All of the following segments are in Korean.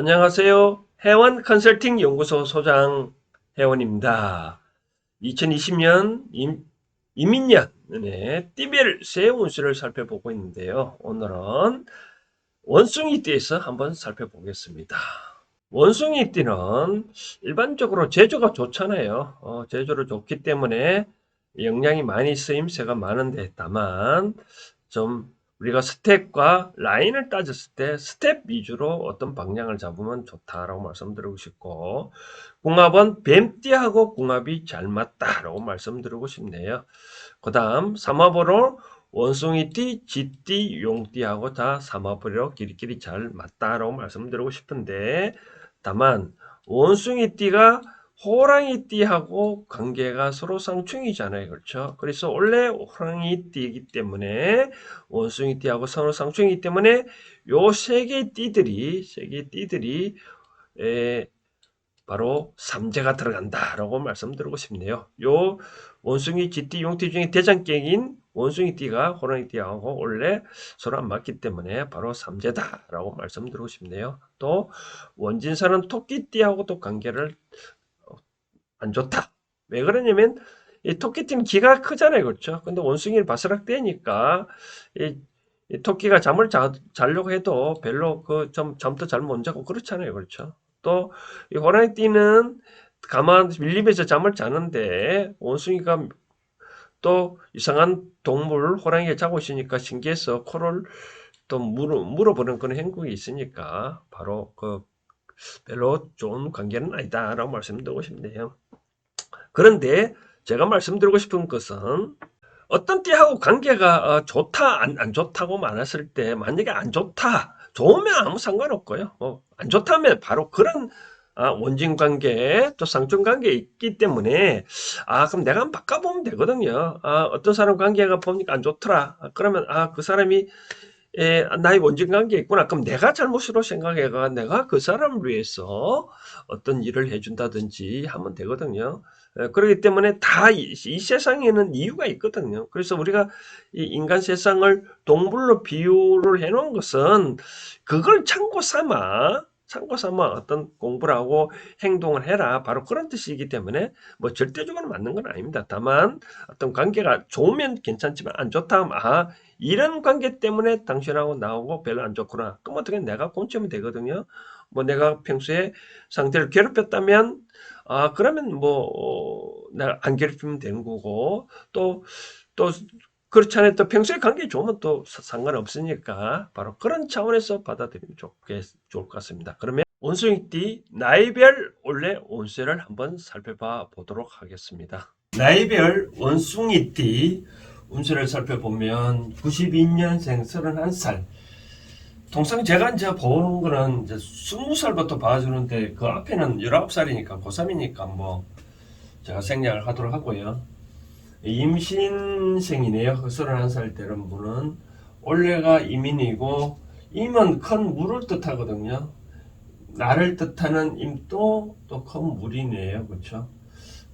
안녕하세요. 해원 컨설팅 연구소 소장 해원입니다. 2020년 임, 이민년의 띠별 새 운수를 살펴보고 있는데요. 오늘은 원숭이 띠에서 한번 살펴보겠습니다. 원숭이 띠는 일반적으로 제조가 좋잖아요. 어, 제조를 좋기 때문에 영양이 많이 쓰임새가 많은데 다만 좀 우리가 스텝과 라인을 따졌을 때 스텝 위주로 어떤 방향을 잡으면 좋다라고 말씀드리고 싶고 궁합은 뱀띠하고 궁합이 잘 맞다라고 말씀드리고 싶네요. 그 다음 삼합으로 원숭이띠, 쥐띠, 용띠하고 다 삼합으로 끼리끼리 잘 맞다라고 말씀드리고 싶은데 다만 원숭이띠가 호랑이띠하고 관계가 서로 상충이잖아요. 그렇죠? 그래서 원래 호랑이띠이기 때문에 원숭이띠하고 서로 상충이기 때문에 요 세 개의 띠들이 세 개의 띠들이 에, 바로 삼재가 들어간다라고 말씀드리고 싶네요. 요 원숭이 쥐띠 용띠 중에 대장갱인 원숭이띠가 호랑이띠하고 원래 서로 안 맞기 때문에 바로 삼재다라고 말씀드리고 싶네요. 또 원진사는 토끼띠하고도 관계를 안 좋다. 왜 그러냐면 이 토끼띠는 기가 크잖아요. 그렇죠? 근데 원숭이를 바스락 떼니까 이, 이 토끼가 잠을 자, 자려고 해도 별로 그 좀 잠도 잘 못 자고 그렇잖아요. 그렇죠? 또 이 호랑이띠는 가만 밀림에서 잠을 자는데 원숭이가 또 이상한 동물 호랑이가 자고 있으니까 신기해서 코를 또 물어 물어보는 그런 행동이 있으니까 바로 그 별로 좋은 관계는 아니다 라고 말씀드리고 싶네요. 그런데 제가 말씀드리고 싶은 것은 어떤 띠하고 관계가 어, 좋다 안, 안 좋다고 말했을 때 만약에 안 좋다 좋으면 아무 상관없고요. 어, 안 좋다면 바로 그런 아, 원진 관계 또 상충 관계 있기 때문에 아 그럼 내가 한번 바꿔보면 되거든요. 아, 어떤 사람 관계가 보니까 안 좋더라. 아, 그러면 아 그 사람이 에, 나의 원진 관계 있구나. 그럼 내가 잘못으로 생각해가 내가 그 사람을 위해서 어떤 일을 해준다든지 하면 되거든요. 에, 그렇기 때문에 다이 세상에는 이유가 있거든요. 그래서 우리가 이 인간 세상을 동물로 비유를 해 놓은 것은 그걸 참고 삼아 참고 삼아 어떤 공부를 하고 행동을 해라. 바로 그런 뜻이기 때문에 뭐 절대적으로 맞는 건 아닙니다. 다만 어떤 관계가 좋으면 괜찮지만 안 좋다 하면 아 이런 관계 때문에 당신하고 나하고 별로 안 좋구나. 그럼 어떻게 내가 고치면 되거든요. 뭐 내가 평소에 상대를 괴롭혔다면 아 그러면 뭐 어, 내가 안 괴롭히면 되는 거고 또또 그렇지 않아도 또 평소에 관계 좋으면 또 사- 상관없으니까 바로 그런 차원에서 받아들이면 좋겠, 좋을 것 같습니다. 그러면 원숭이띠 나이별 원래 운세를 한번 살펴봐 보도록 하겠습니다. 나이별 원숭이띠 운세를 살펴보면 92년생 31살 통상 제가 이제 보는 거는 이제 20살부터 봐주는데 그 앞에는 19살이니까 고3이니까 뭐 제가 생략을 하도록 하고요. 임신생이네요. 그 31살 되는 분은 올해가 이민이고 임은 큰 물을 뜻하거든요. 나를 뜻하는 임도 또 큰 물이네요. 그렇죠?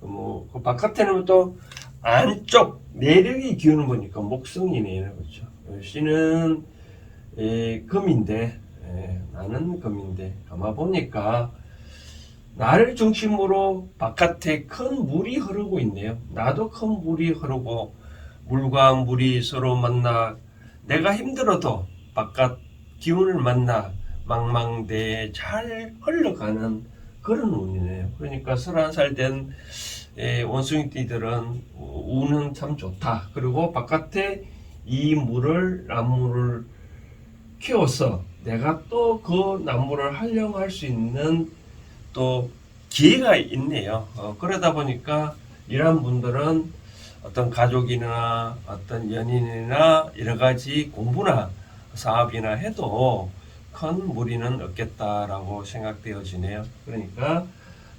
뭐, 그 바깥에는 또 안쪽 내력이 기우는 거니까 목성이네요. 그렇죠? 씨는 에, 금인데 에, 나는 금인데 아마 보니까 나를 중심으로 바깥에 큰 물이 흐르고 있네요. 나도 큰 물이 흐르고 물과 물이 서로 만나 내가 힘들어도 바깥 기운을 만나 망망대해 잘 흘러가는 그런 운이네요. 그러니까 31살 된 에, 원숭이띠들은 운은 참 좋다. 그리고 바깥에 이 물을 나무를 키워서 내가 또 그 나무를 활용할 수 있는 또 기회가 있네요. 어, 그러다 보니까 이런 분들은 어떤 가족이나 어떤 연인이나 여러 가지 공부나 사업이나 해도 큰 무리는 없겠다라고 생각되어지네요. 그러니까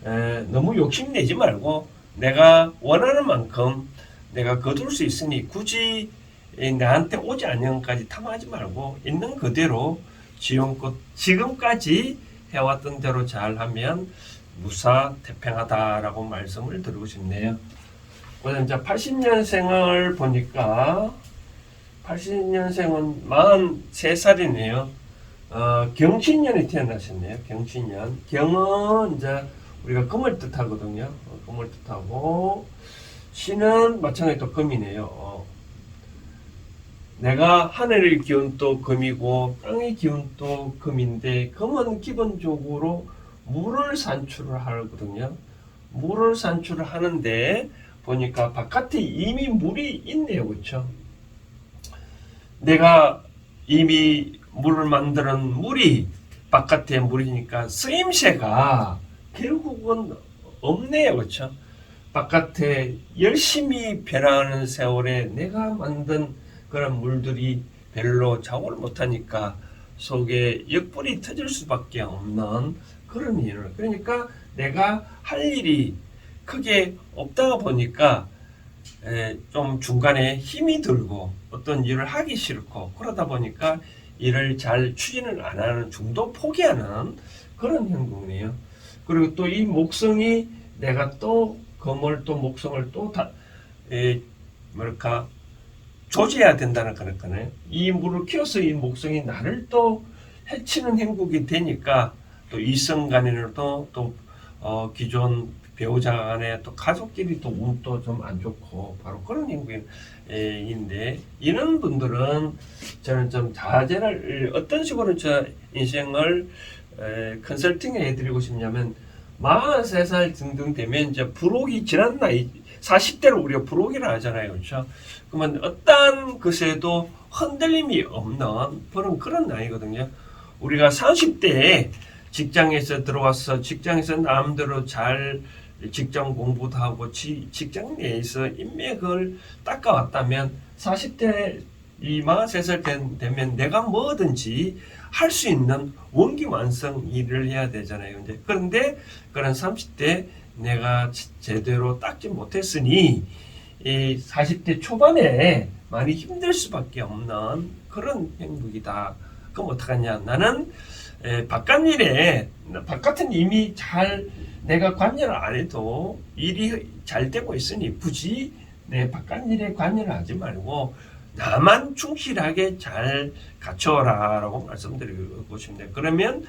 에, 너무 욕심내지 말고 내가 원하는 만큼 내가 거둘 수 있으니 굳이 이 나한테 오지 않는 것까지 탐하지 말고 있는 그대로 지금껏 지금까지 해왔던 대로 잘하면 무사 태평하다라고 말씀을 드리고 싶네요. 그다음 이제 80년생을 보니까 80년생은 43살이네요. 어, 경신년에 태어나셨네요. 경신년. 경은 이제 우리가 금을 뜻하거든요. 어, 금을 뜻하고 신은 마찬가지로 금이네요. 어. 내가 하늘의 기운도 금이고 땅의 기운도 금인데 금은 기본적으로 물을 산출을 하거든요. 물을 산출을 하는데 보니까 바깥에 이미 물이 있네요. 그렇죠? 내가 이미 물을 만드는 물이 바깥에 물이니까 쓰임새가 결국은 없네요. 그렇죠? 바깥에 열심히 변하는 세월에 내가 만든 그런 물들이 별로 작용을 못하니까 속에 역불이 터질 수밖에 없는 그런 일을 그러니까 내가 할 일이 크게 없다가 보니까 에, 좀 중간에 힘이 들고 어떤 일을 하기 싫고 그러다 보니까 일을 잘 추진을 안 하는 중도 포기하는 그런 행동이에요. 그리고 또 이 목성이 내가 또 검을 또 목성을 또 다, 에, 뭐랄까 조지해야 된다는 거니까요. 이 물을 키워서 이 목성이 나를 또 해치는 행복이 되니까 또 이성 간에도 또 어, 기존 배우자 간에 또 가족끼리 또 운도 좀 안 좋고 바로 그런 행복인데 이런 분들은 저는 좀 자제를 어떤 식으로 저 인생을 에, 컨설팅 해드리고 싶냐면 43살 등등 되면 이제 불혹이 지난 나이 40대를 우리가 불혹이라 하잖아요. 그렇죠? 그러면 어떠한 것에도 흔들림이 없는 그런 그런 나이거든요. 우리가 30대에 직장에서 들어와서 직장에서 남대로 잘 직장 공부도 하고 지- 직장 내에서 인맥을 닦아왔다면 40대 이 43살 된- 되면 내가 뭐든지 할 수 있는 원기완성 일을 해야 되잖아요. 그런데 그런 30대 내가 지- 제대로 닦지 못했으니 이 40대 초반에 많이 힘들 수밖에 없는 그런 행복이다. 그럼 어떡하냐? 나는 에, 바깥 일에 바깥은 이미 잘 내가 관여를 안 해도 일이 잘 되고 있으니 굳이 내 바깥 일에 관여를 하지 말고 나만 충실하게 잘 갖춰라라고 말씀드리고 싶네요. 그러면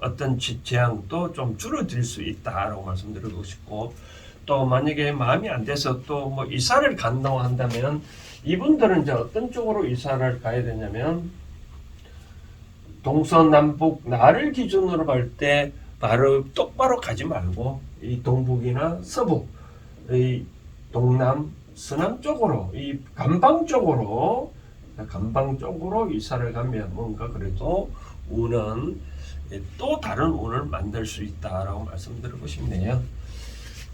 어떤 지- 재앙도 좀 줄어들 수 있다라고 말씀드리고 싶고 또 만약에 마음이 안 돼서 또 뭐 이사를 간다고 한다면 이분들은 이제 어떤 쪽으로 이사를 가야 되냐면 동서남북 나를 기준으로 볼 때 바로 똑바로 가지 말고 이 동북이나 서북 이 동남 서남 쪽으로 이 간방 쪽으로 간방 쪽으로 이사를 가면 뭔가 그래도 운은 또 다른 운을 만들 수 있다라고 말씀드리고 싶네요.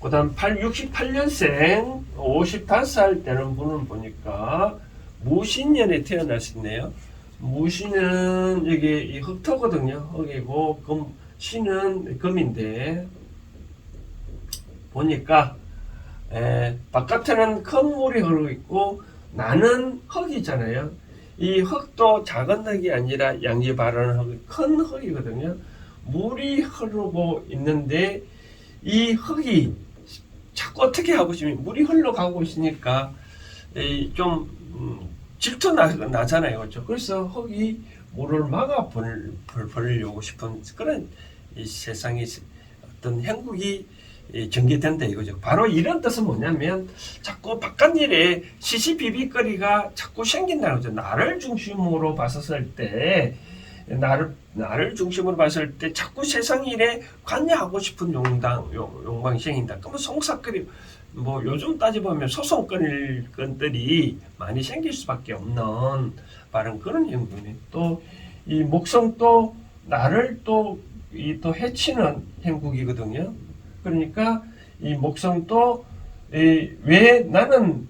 그 다음 8, 68년생 55살 되는 분은 보니까 무신년에 태어나셨네요. 무신은 여기 이 흑토거든요. 흑이고 금 신은 금인데 보니까 에, 바깥에는 큰 물이 흐르고 있고 나는 흙이잖아요. 이 흙도 작은 흙이 아니라 양지 바라는 흙이 큰 흙이거든요. 물이 흐르고 있는데 이 흙이 자꾸 어떻게 하고 싶으면 물이 흘러가고 있으니까 이좀 음, 질투 나, 나잖아요. 그렇죠? 그래서 흙이 물을 막아 버리려고 싶은 그런 이 세상의 어떤 행국이 이 전개된다 이거죠. 바로 이런 뜻은 뭐냐면 자꾸 바깥 일에 시시비비거리가 자꾸 생긴다는 거죠. 나를 중심으로 봤었을 때 나를 나를 중심으로 봤을 때 자꾸 세상 일에 관여하고 싶은 용당 용, 욕망이 생긴다. 그러면 송사거리 뭐 요즘 따져보면 소송거릴 건들이 많이 생길 수밖에 없는 바른 그런 행동이 또 이 목성도 나를 또 이또 해치는 행국이거든요. 그러니까 이 목성도 이, 왜 나는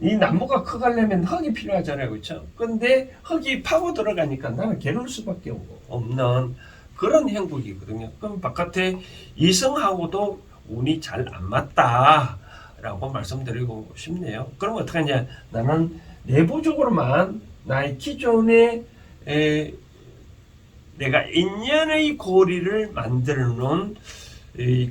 이 나무가 커가려면 흙이 필요하잖아요, 그렇죠? 근데 흙이 파고 들어가니까 나는 괴로울 수밖에 없는 그런 행국이거든요. 그럼 바깥에 이성하고도 운이 잘 안 맞다라고 말씀드리고 싶네요. 그럼 어떻게 하냐? 나는 내부적으로만 나의 기존의 에, 내가 인연의 고리를 만들어 놓은 이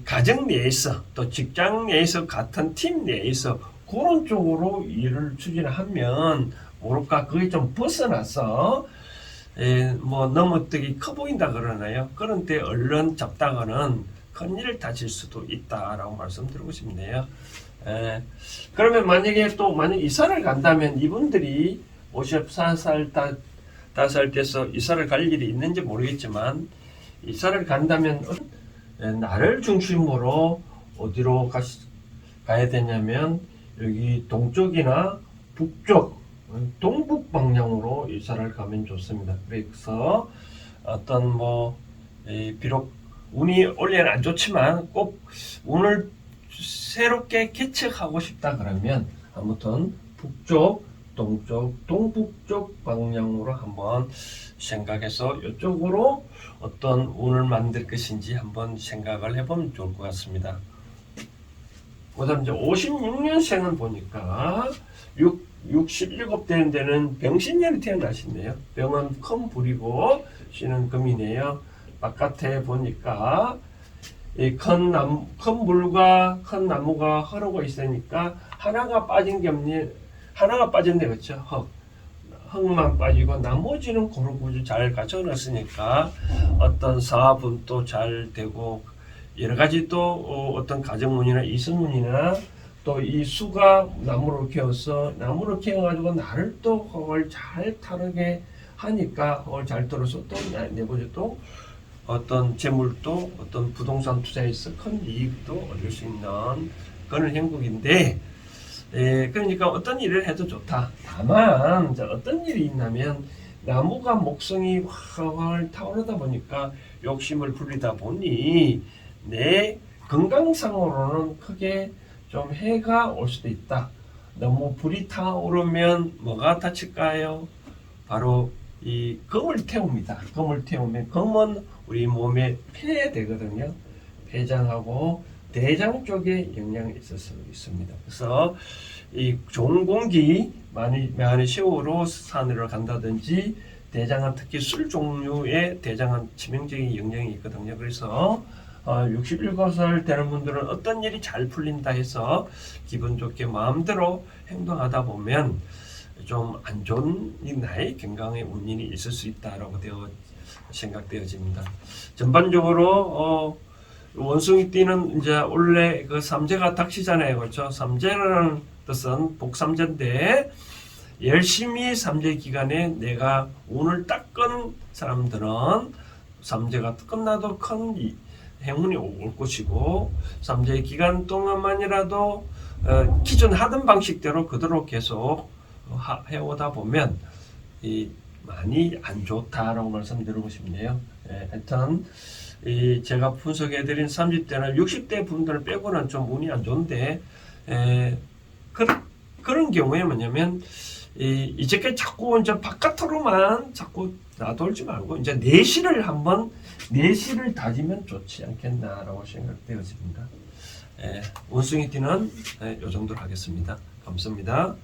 가정 내에서 또 직장 내에서 같은 팀 내에서 그런 쪽으로 일을 추진하면 모를까 그게 좀 벗어나서 에, 뭐 너무 뜨기 커 보인다 그러나요? 그런 때 얼른 잡다가는 큰일을 다칠 수도 있다라고 말씀드리고 싶네요. 에, 그러면 만약에 또 만약 이사를 간다면 이분들이 54살 다, 다살 돼서 이사를 갈 일이 있는지 모르겠지만 이사를 간다면 에, 나를 중심으로 어디로 가, 가야 되냐면 여기 동쪽이나 북쪽 동북 방향으로 이사를 가면 좋습니다. 그래서 어떤 뭐 이, 비록 운이 올해는 안 좋지만 꼭 운을 새롭게 개척하고 싶다 그러면 아무튼 북쪽, 동쪽, 동북쪽 방향으로 한번 생각해서 이쪽으로 어떤 운을 만들 것인지 한번 생각을 해보면 좋을 것 같습니다. 그 다음 이제 56년생은 보니까 6, 67 되는 데는 병신년이 태어나시네요. 병은 큰 불이고 씨는 금이네요. 바깥에 보니까 이큰 나무, 큰 물과 큰 나무가 흐르고 있으니까 하나가 빠진 게 없니 하나가 빠졌네 그렇죠? 흙. 흙만 빠지고 나머지는 고루고루 잘 갖춰놨으니까 어떤 사업은 잘 되고 여러 가지 또 어, 어떤 가정문이나 이승문이나 또 이 수가 나무를 키워서 나무를 키워가지고 나를 또 흙을 잘 타르게 하니까 흙을 잘 떨어서 또 내- 내보죠 또 어떤 재물도 어떤 부동산 투자에서 큰 이익도 얻을 수 있는 그런 행복인데 에, 그러니까 어떤 일을 해도 좋다. 다만 이제 어떤 일이 있냐면 나무가 목성이 활활 타오르다 보니까 욕심을 부리다 보니 내 건강상으로는 크게 좀 해가 올 수도 있다. 너무 불이 타오르면 뭐가 다칠까요? 바로 이 금을 태웁니다. 금을 태우면 금은 우리 몸에 폐 되거든요. 폐장하고 대장 쪽에 영향이 있을 수 있습니다. 그래서 이 좋은 공기 많이 많이 시오로 산으로 간다든지 대장은 특히 술 종류의 대장은 치명적인 영향이 있거든요. 그래서 어, 67살 되는 분들은 어떤 일이 잘 풀린다 해서 기분 좋게 마음대로 행동하다 보면 좀 안 좋은 이 나의 건강에 원인이 있을 수 있다라고 되어 생각되어집니다. 전반적으로 어, 원숭이 띠는 이제 원래 그 삼재가 닥치잖아요, 그렇죠? 삼재라는 뜻은 복삼재인데 열심히 삼재 기간에 내가 운을 닦은 사람들은 삼재가 끝나도 큰 이- 행운이 올 것이고 삼재 기간 동안만이라도 어, 기존 하던 방식대로 그대로 계속 하- 해오다 보면 이 많이 안 좋다라고 말씀드리고 싶네요. 예, 하여튼 이 제가 분석해드린 30대나 60대 분들 빼고는 좀 운이 안 좋은데 에, 그, 그런 경우에 뭐냐면 이, 이제까지 자꾸 이제 바깥으로만 자꾸 놔돌지 말고 이제 내실을 한번 내실을 다지면 좋지 않겠나라고 생각되어집니다. 예, 원숭이띠는 예, 요 정도로 하겠습니다. 감사합니다.